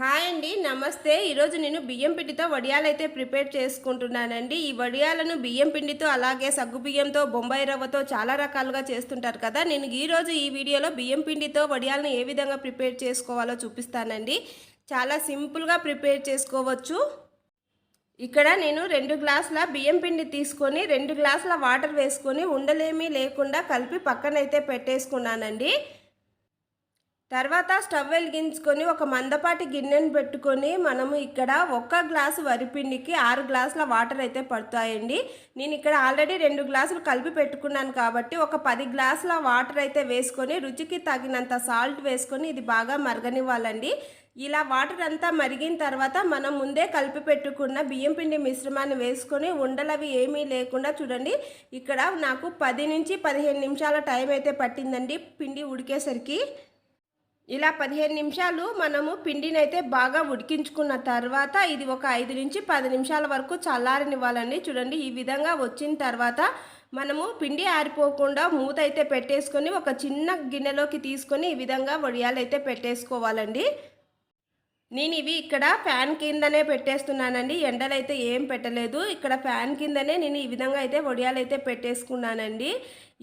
Hi అండి నమస్తే. ఈరోజు నేను బియ్యం పిండితో వడియాలైతే ప్రిపేర్ చేసుకుంటున్నానండి. ఈ వడియాలను బియ్యం పిండితో అలాగే సగ్గు బియ్యంతో బొంబాయి రవ్వతో చాలా రకాలుగా చేస్తుంటారు కదా. నేను ఈరోజు ఈ వీడియోలో బియ్యం పిండితో వడియాలను ఏ విధంగా ప్రిపేర్ చేసుకోవాలో చూపిస్తానండి. చాలా సింపుల్గా ప్రిపేర్ చేసుకోవచ్చు. ఇక్కడ నేను రెండు గ్లాసుల బియ్యం పిండి తీసుకొని రెండు గ్లాసుల వాటర్ వేసుకొని ఉండలేమీ లేకుండా కలిపి పక్కనైతే పెట్టేసుకున్నానండి. తర్వాత స్టవ్ వెలిగించుకొని ఒక మందపాటి గిన్నెను పెట్టుకొని మనము ఇక్కడ ఒక్క గ్లాసు వరిపిండికి ఆరు గ్లాసుల వాటర్ అయితే పడతాయండి. నేను ఇక్కడ ఆల్రెడీ రెండు గ్లాసులు కలిపి పెట్టుకున్నాను కాబట్టి ఒక పది గ్లాసుల వాటర్ అయితే వేసుకొని రుచికి తగినంత సాల్ట్ వేసుకొని ఇది బాగా మరగనివ్వాలండి. ఇలా వాటర్ అంతా మరిగిన తర్వాత మనం ముందే కలిపి పెట్టుకున్న బియ్యం పిండి మిశ్రమాన్ని వేసుకొని ఉండలవి ఏమీ లేకుండా చూడండి. ఇక్కడ నాకు పది నుంచి పదిహేను నిమిషాల టైం అయితే పట్టిందండి పిండి ఉడికేసరికి. ఇలా పదిహేను నిమిషాలు మనము పిండిని అయితే బాగా ఉడికించుకున్న తర్వాత ఇది ఒక ఐదు నుంచి పది నిమిషాల వరకు చల్లారనివ్వాలండి. చూడండి ఈ విధంగా వచ్చిన తర్వాత మనము పిండి ఆరిపోకుండా మూత అయితే పెట్టేసుకొని ఒక చిన్న గిన్నెలోకి తీసుకొని ఈ విధంగా వడియాలు అయితే పెట్టేసుకోవాలండి. నేను ఇవి ఇక్కడ ఫ్యాన్ కిందనే పెట్టేస్తున్నానండి. ఎండలైతే ఏం పెట్టలేదు. ఇక్కడ ఫ్యాన్ కిందనే నేను ఈ విధంగా అయితే వడియాలు అయితే పెట్టేసుకున్నానండి.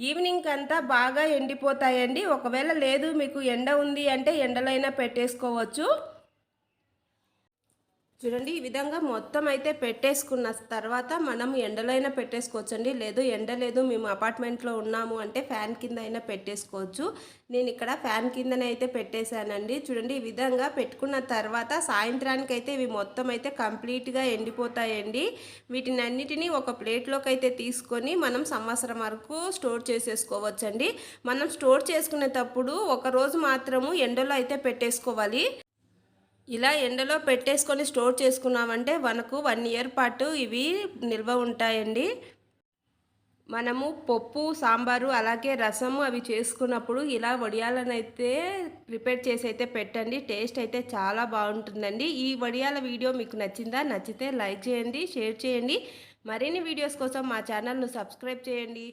ఈవినింగ్ అంతా బాగా ఎండిపోతాయండి. ఒకవేళ లేదు మీకు ఎండ ఉంది అంటే ఎండలైనా పెట్టేసుకోవచ్చు. చూడండి ఈ విధంగా మొత్తం అయితే పెట్టేసుకున్న తర్వాత మనం ఎండలైనా పెట్టేసుకోవచ్చండి. లేదు ఎండ లేదు మేము అపార్ట్మెంట్లో ఉన్నాము అంటే ఫ్యాన్ కింద అయినా పెట్టేసుకోవచ్చు. నేను ఇక్కడ ఫ్యాన్ కిందనే అయితే పెట్టేశానండి. చూడండి ఈ విధంగా పెట్టుకున్న తర్వాత సాయంత్రానికి అయితే ఇవి మొత్తం అయితే కంప్లీట్గా ఎండిపోతాయండి. వీటిని అన్నిటినీ ఒక ప్లేట్లోకి అయితే తీసుకొని మనం సంవత్సరం వరకు స్టోర్ చేసేసుకోవచ్చండి. మనం స్టోర్ చేసుకునేటప్పుడు ఒకరోజు మాత్రము ఎండలో అయితే పెట్టేసుకోవాలి. ఇలా ఎండలో పెట్టేసుకొని స్టోర్ చేసుకున్నామంటే మనకు వన్ ఇయర్ పాటు ఇవి నిల్వ ఉంటాయండి. మనము పప్పు సాంబారు అలాగే రసము అవి చేసుకున్నప్పుడు ఇలా వడియాలనైతే ప్రిపేర్ చేసి అయితే పెట్టండి. టేస్ట్ అయితే చాలా బాగుంటుందండి. ఈ వడియాల వీడియో మీకు నచ్చిందా? నచ్చితే లైక్ చేయండి షేర్ చేయండి. మరిన్ని వీడియోస్ కోసం మా ఛానల్ను సబ్స్క్రైబ్ చేయండి.